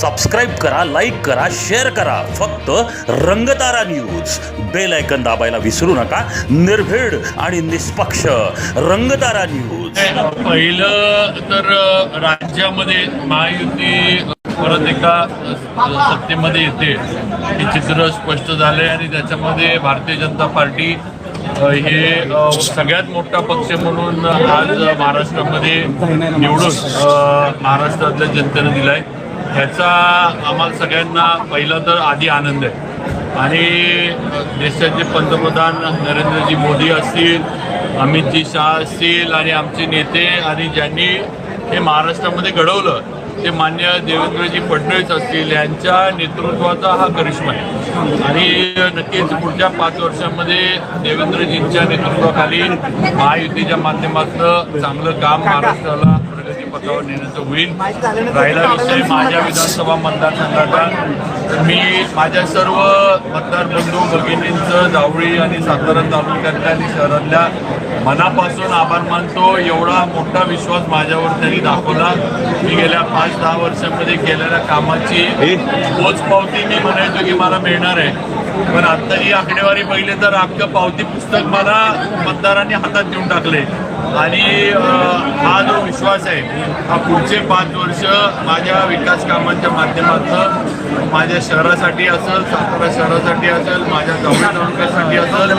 Subscribe करा like करा share करा. फक्त रंगतारा न्यूज बेल ऐकन दाबायला विसरू नका. निर्भीड आणि निष्पक्ष रंगतारा न्यूज पहिलं तर राज्यामध्ये महायुती परत एका सत्तेमध्ये येते. हे चित्र स्पष्ट झालंय आणि त्याच्यामध्ये भारतीय जनता पार्टी हे सगळ्यात मोठा पक्ष म्हणून आज महाराष्ट्रामध्ये निवडून अ, महाराष्ट्रातल्या जनतेनं दिलाय. ह्याचा आम्हाला सगळ्यांना पहिला तर आधी आनंद आहे. आणि देशाचे पंतप्रधान नरेंद्रजी मोदी असतील अमितजी शाह असतील आणि आमचे नेते आणि ज्यांनी हे महाराष्ट्रामध्ये घडवलं ते मान्य देवेंद्रजी फडणवीस असतील यांच्या नेतृत्वाचा हा करिश्मा आहे. आणि नक्कीच पुढच्या पाच वर्षामध्ये देवेंद्रजींच्या नेतृत्वाखाली महायुतीच्या माध्यमातून चांगलं काम महाराष्ट्राला प्रगतीपथावर नेण्याचं होईल राहिला विषय माझ्या विधानसभा मतदारसंघाचा मी माझ्या सर्व मतदार बंधू भगिनींचं जावळी आणि सातारा तालुक्यातल्या आणि शहरातल्या मनापासून आभार मानतो. एवढा मोठा विश्वास माझ्यावर त्यांनी दाखवला. मी गेल्या पाच दहा वर्षांमध्ये केलेल्या कामाची पोचपावती मी म्हणायचो की मला मिळणार आहे. पण आता ही आकडेवारी पहिले तर अख्खं पावती पुस्तक मला मतदारांनी हातात देऊन टाकले. आणि हा जो विश्वास आहे हा पुढचे पाच वर्ष माझ्या विकास कामांच्या माध्यमातून माझ्या शहरासाठी असेल सातारा शहरासाठी असेल माझ्या गावठी तालुक्यासाठी असेल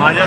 माझ्या